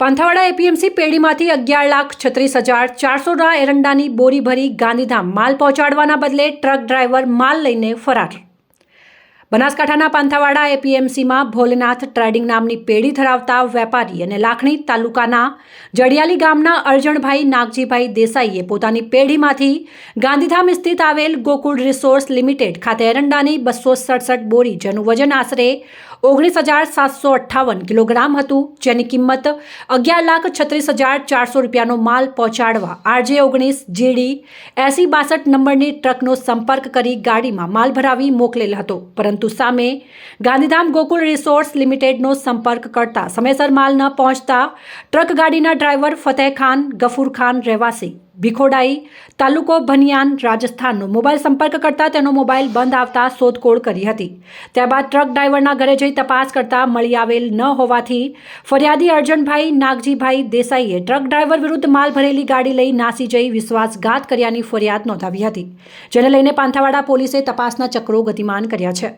Panthawada APMC પેઢીમાંથી અગિયાર લાખ છત્રીસ હજાર ચારસોના એરંડાની બોરી ભરી ગાંધીધામ માલ પહોંચાડવાના બદલે ટ્રક ડ્રાઈવર માલ લઈને ફરાર. બનાસકાંઠાના પાંથાવાડા એપીએમસીમાં ભોલેનાથ ટ્રેડિંગ નામની પેઢી ધરાવતા વેપારી અને લાખણી તાલુકાના જડિયાલી ગામના અરજણભાઈ નાગજીભાઈ દેસાઈએ પોતાની પેઢીમાંથી ગાંધીધામ સ્થિત આવેલ ગોકુળ રિસોર્સ લિમિટેડ ખાતે એરંડાની બસો સડસઠ બોરી જેનું વજન આશરે ઓગણીસ હજાર સાતસો અઠ્ઠાવન કિલોગ્રામ હતું, જેની કિંમત અગિયાર લાખ છત્રીસ હજાર ચારસો રૂપિયાનો માલ પહોંચાડવા આરજે ઓગણીસ, જીડી એસી બાસઠ નંબરની ટ્રકનો સંપર્ક કરી ગાડીમાં માલ ભરાવી મોકલેલ હતો. પરંતુ સામે ગાંધીધામ ગોકુળ રિસોર્સ લિમિટેડનો સંપર્ક કરતા સમયસર માલ ન પહોંચતા ટ્રક ગાડીના ડ્રાઈવર ફતેહ ખાન, ગફૂર ખાન રહેવાસી ભીખોડાઈ તાલુકો ભનિયાન રાજસ્થાનનો મોબાઈલ સંપર્ક કરતા તેનો મોબાઈલ બંધ આવતા શોધખોળ કરી હતી. ત્યારબાદ ટ્રક ડ્રાઈવરના ઘરે જઈ તપાસ કરતા મળી આવેલ ન હોવાથી ફરિયાદી અર્જનભાઈ નાગજીભાઈ દેસાઈએ ટ્રક ડ્રાઈવર વિરુદ્ધ માલ ભરેલી ગાડી લઈ નાસી જઈ વિશ્વાસઘાત કર્યાની ફરિયાદ નોંધાવી હતી, જેને લઈને પાંથાવાડા પોલીસે તપાસના ચક્રો ગતિમાન કર્યા છે.